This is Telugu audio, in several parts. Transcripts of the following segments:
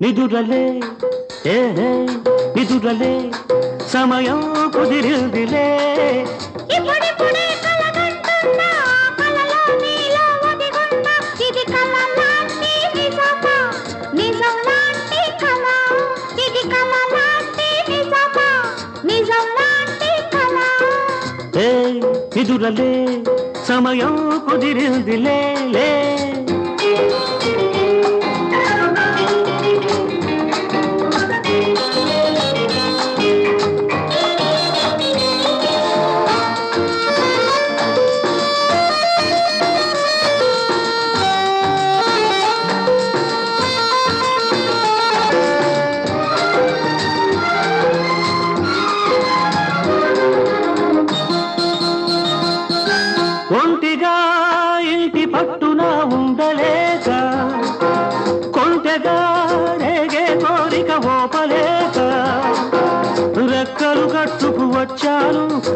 నిదురలే ఏ హే, నిదురలే సమయం కుదిరిందిలే. ఇప్పుడిప్పుడే కలగంటున్నా, కలలో నీలో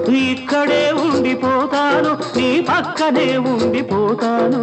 ఉండిపోతాను ఇక్కడే ఉండిపోతాను నీ పక్కనే ఉండిపోతాను.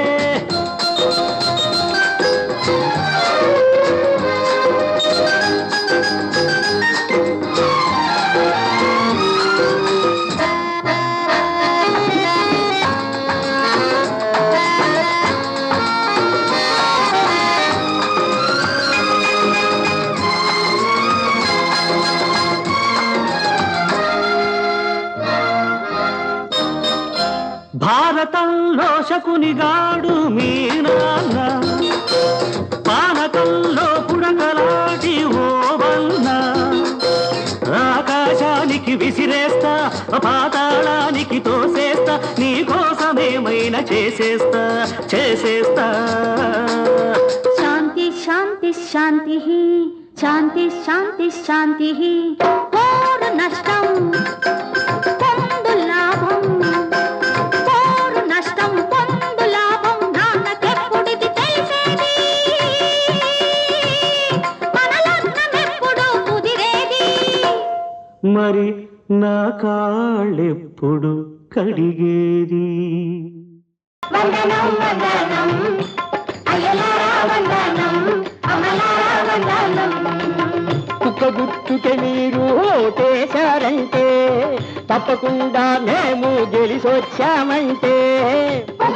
భారతంలో శకునిగాడు మీ నాన్న పానకంలో పుడకలాటి ఓ వన్న ఆకాశానికి విసిరేస్తా పాతాళానికి తోసేస్తా నీ కోసమేమైనా చేసేస్తా చేసేస్తా. శాంతి శాంతి శాంతి శాంతి శాంతి శాంతి. మరి నా కాళ్ళెప్పుడు కడిగేది? వందనం వందనం అయ్యలారా వందనం అమలారా వందనం. కుక్క గుర్తుకే మీరు ఓటేశారంటే తప్పకుండా మేము గెలిసొచ్చామంటే